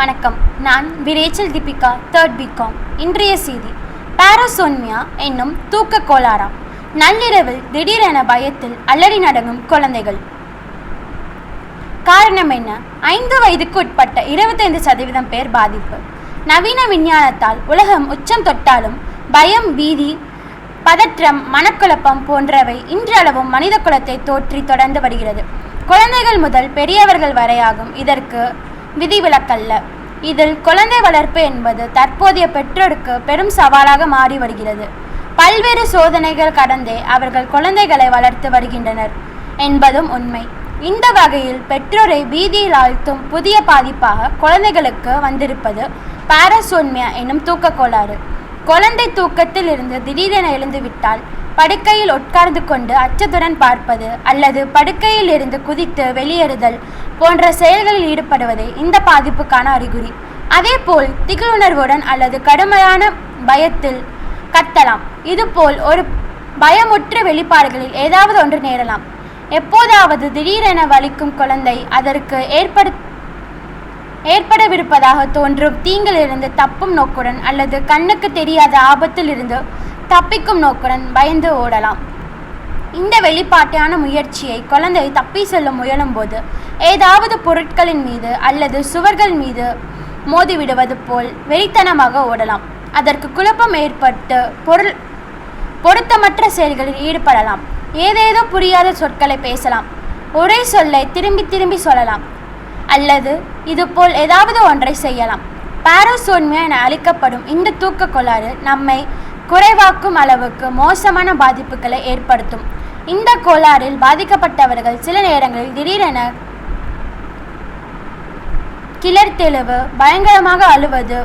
வணக்கம். நான் விரேச்சல் Deepika third BCom இன்றைய செய்தி. பாரசோன்மியா என்னும் தூக்க கோளாறாம். நள்ளிரவில் திடீரென பயத்தில் அலறி நடங்கும் குழந்தைகள். காரணம் என்ன? ஐந்து வயதுக்கு உட்பட்ட இருபத்தைந்து சதவீதம் பேர் பாதிப்பு. நவீன விஞ்ஞானத்தால் உலகம் உச்சம் தொட்டாலும் பயம் பீதி பதற்றம் மனக்குழப்பம் போன்றவை இன்றளவும் மனித குலத்தை தோற்றி தொடர்ந்து வருகிறது. குழந்தைகள் முதல் பெரியவர்கள் வரையாகும் இதற்கு விதிவிலக்கல்ல. இதில் குழந்தை வளர்ப்பு என்பது தற்போதைய பெற்றோருக்கு பெரும் சவாலாக மாறி வருகிறது. பல்வேறு சோதனைகள் கடந்தே அவர்கள் குழந்தைகளை வளர்த்து வருகின்றனர் என்பதும் உண்மை. இந்த வகையில் பெற்றோரை பீதியில் ஆழ்த்தும் புதிய பாதிப்பாக குழந்தைகளுக்கு வந்திருப்பது பாரசோன்மியா எனும் தூக்க கோளாறு. குழந்தை தூக்கத்தில் இருந்து திடீரென எழுந்துவிட்டால் படுக்கையில் உட்கார்ந்து கொண்டு அச்சத்துடன் பார்ப்பது அல்லது படுக்கையில் இருந்து குதித்து வெளியேறுதல் போன்ற செயல்களில் ஈடுபடுவதே இந்த பாதிப்புக்கான அறிகுறி. அதேபோல் திகிலுணர்வுடன் அல்லது கடுமையான பயத்தில் கத்தலாம். இதுபோல் ஒரு பயமுற்ற வெளிப்பாடுகளில் ஏதாவது ஒன்று நேரலாம். எப்போதாவது திடீரென வலிக்கும் குழந்தை அதற்கு ஏற்படு ஏற்படவிருப்பதாக தோன்றும். தீங்கிலிருந்து தப்பும் நோக்குடன் அல்லது கண்ணுக்கு தெரியாத ஆபத்திலிருந்து தப்பிக்கும் நோக்குடன் பயந்து ஓடலாம். இந்த வெளிப்பாட்டான முயற்சியை குழந்தை தப்பி செல்ல முயலும்போது ஏதாவது பொருட்களின் மீது அல்லது சுவர்கள் மீது மோதிவிடுவது போல் வெறித்தனமாக ஓடலாம். அதற்கு குழப்பம் ஏற்பட்டு பொருள் பொருத்தமற்ற செயல்களில் ஈடுபடலாம். ஏதேதோ புரியாத சொற்களை பேசலாம். ஒரே சொல்லை திரும்பி திரும்பி சொல்லலாம். அல்லது இதுபோல் ஏதாவது ஒன்றை செய்யலாம். பாரோசோன்மியா என அழைக்கப்படும் இந்த தூக்க கோளாறு நம்மை குறைவாக்கும் அளவுக்கு மோசமான பாதிப்புகளை ஏற்படுத்தும். இந்த கோளாறில் பாதிக்கப்பட்டவர்கள் சில நேரங்களில் திடீரென கிளர்த்தெழுவு பயங்கரமாக அழுவது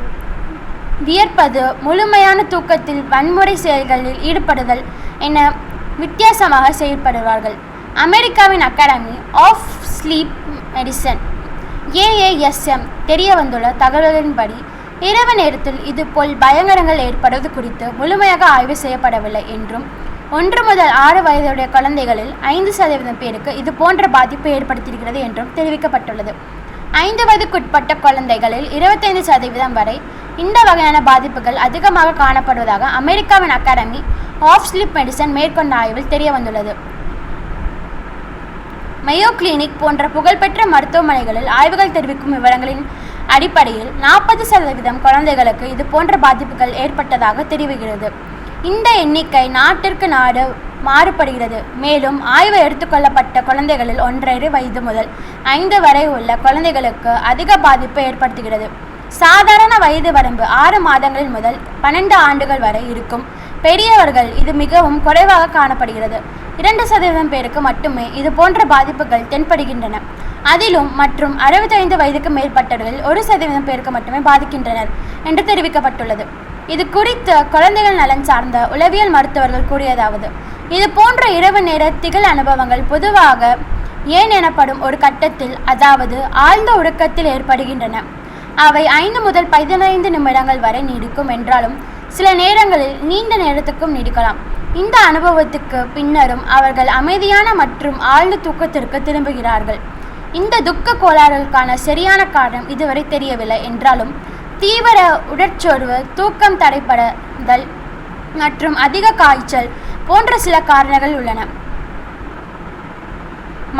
வியர்ப்பது முழுமையான தூக்கத்தில் வன்முறை செயல்களில் ஈடுபடுதல் என வித்தியாசமாக செயல்படுவார்கள். அமெரிக்காவின் academy of sleep medicine AASM தெரிய வந்துள்ள தகவல்களின்படி இரவு நேரத்தில் இதுபோல் பயங்கரங்கள் ஏற்படுவது குறித்து முழுமையாக ஆய்வு செய்யப்படவில்லை என்றும் ஒன்று முதல் ஆறு வயதுடைய குழந்தைகளில் ஐந்து சதவீதம் பேருக்கு இது போன்ற பாதிப்பு ஏற்படுத்தியிருக்கிறது என்றும் தெரிவிக்கப்பட்டுள்ளது. ஐந்து வயதுக்குட்பட்ட குழந்தைகளில் இருபத்தைந்து சதவீதம் வரை இந்த வகையான பாதிப்புகள் அதிகமாக காணப்படுவதாக அமெரிக்காவின் அகாடமி ஆஃப் ஸ்லிப் மெடிசன் மேற்கொண்ட ஆய்வில் தெரிய வந்துள்ளது மெயோ கிளினிக் போன்ற புகழ்பெற்ற மருத்துவமனைகளில் ஆய்வுகள் தெரிவிக்கும் விவரங்களின் அடிப்படையில் நாற்பது சதவீதம் குழந்தைகளுக்கு இது போன்ற பாதிப்புகள் ஏற்பட்டதாக தெரிவிக்கிறது. இந்த எண்ணிக்கை நாட்டிற்கு நாடு மாறுபடுகிறது. மேலும் ஆய்வு எடுத்துக்கொள்ளப்பட்ட குழந்தைகளில் ஒன்றரை வயது முதல் ஐந்து வரை உள்ள குழந்தைகளுக்கு அதிக பாதிப்பு ஏற்படுத்துகிறது. சாதாரண வயது வரம்பு ஆறு மாதங்களில் முதல் பன்னெண்டு ஆண்டுகள் வரை இருக்கும். பெரியவர்கள் இது மிகவும் குறைவாக காணப்படுகிறது. இரண்டு சதவீதம் பேருக்கு மட்டுமே இது போன்ற பாதிப்புகள் தென்படுகின்றன. அதிலும் மற்றும் அறுபத்தைந்து வயதுக்கு மேற்பட்டவர்கள் ஒரு சதவீதம் பேருக்கு மட்டுமே பாதிக்கின்றனர் என்று தெரிவிக்கப்பட்டுள்ளது. இது குறித்து குழந்தைகள் நலன் சார்ந்த உளவியல் மருத்துவர்கள் கூறியதாவது இது போன்ற இரவு நேர திகழ் அனுபவங்கள் பொதுவாக ஏன் எனப்படும் ஒரு கட்டத்தில் அதாவது ஆழ்ந்த உறக்கத்தில் ஏற்படுகின்றன. அவை ஐந்து முதல் பதினைந்து நிமிடங்கள் வரை நீடிக்கும் என்றாலும் சில நேரங்களில் நீண்ட நேரத்துக்கும் நீடிக்கலாம். இந்த அனுபவத்துக்கு பின்னரும் அவர்கள் அமைதியான மற்றும் ஆழ்ந்த தூக்கத்திற்கு திரும்புகிறார்கள். இந்த துக்க கோளாறுகளுக்கான சரியான காரணம் இதுவரை தெரியவில்லை என்றாலும் தீவிர உடற்சோர்வு தூக்கம் தடைப்படுதல் மற்றும் அதிக காய்ச்சல் போன்ற சில காரணங்கள் உள்ளன.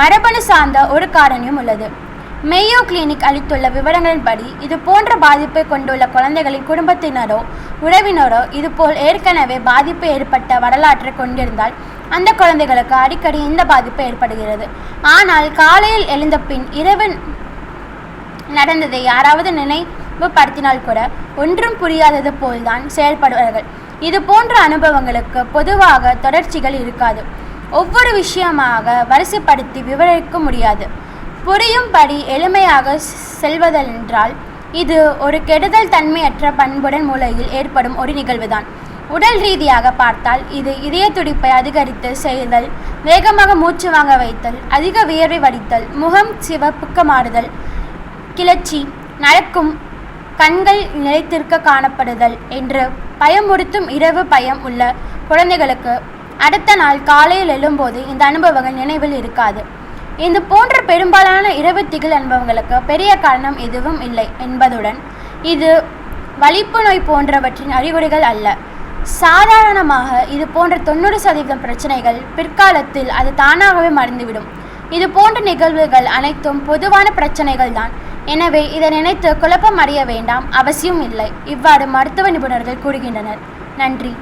மரபணு சார்ந்த ஒரு காரணியும் உள்ளது. மேயோ கிளினிக் அளித்துள்ள விவரங்களின்படி இது போன்ற பாதிப்பை கொண்டுள்ள குழந்தைகளின் குடும்பத்தினரோ உறவினரோ இதுபோல் ஏற்கனவே பாதிப்பு ஏற்பட்ட வரலாற்றை கொண்டிருந்தால் அந்த குழந்தைகளுக்கு அடிக்கடி இந்த பாதிப்பு ஏற்படுகிறது. ஆனால் காலையில் எழுந்த பின் இரவு நடந்ததை யாராவது நினைவுபடுத்தினால் கூட ஒன்றும் புரியாதது போல்தான் செயல்படுவார்கள். இது போன்ற அனுபவங்களுக்கு பொதுவாக தொடர்ச்சிகள் இருக்காது. ஒவ்வொரு விஷயமாக வரிசைப்படுத்தி விவரிக்க முடியாது. புரியும்படி எளிமையாக செல்வதென்றால் இது ஒரு கெடுதல் தன்மையற்ற பண்புடன் மூலையில் ஏற்படும் ஒரு நிகழ்வுதான். உடல் ரீதியாக பார்த்தால் இது இதய துடிப்பை அதிகரித்து செய்தல் வேகமாக மூச்சு வாங்க வைத்தல் அதிக வியர்வை வடித்தல் முகம் சிவப்புக்க மாறுதல் கிளர்ச்சி நடக்கும் கண்கள் நிலைத்திருக்க காணப்படுதல் என்று பயமுறுத்தும் இரவு பயம் உள்ள குழந்தைகளுக்கு அடுத்த நாள் காலையில் எழும்போது இந்த அனுபவங்கள் நினைவில் இருக்காது. இது போன்ற பெரும்பாலான இரவு திகில் அனுபவங்களுக்கு பெரிய காரணம் எதுவும் இல்லை என்பதுடன் இது வலிப்பு நோய் போன்றவற்றின் அறிகுறிகள் அல்ல. சாதாரணமாக இது போன்ற தொண்ணூறு சதவீதம் பிரச்சனைகள் பிற்காலத்தில் அது தானாகவே மறைந்துவிடும். இது போன்ற நிகழ்வுகள் அனைத்தும் பொதுவான பிரச்சனைகள் தான். எனவே இதை நினைத்து குழப்பம் அறிய வேண்டாம் அவசியம் இல்லை. இவ்வாறு மருத்துவ நிபுணர்கள் கூறுகின்றனர். நன்றி.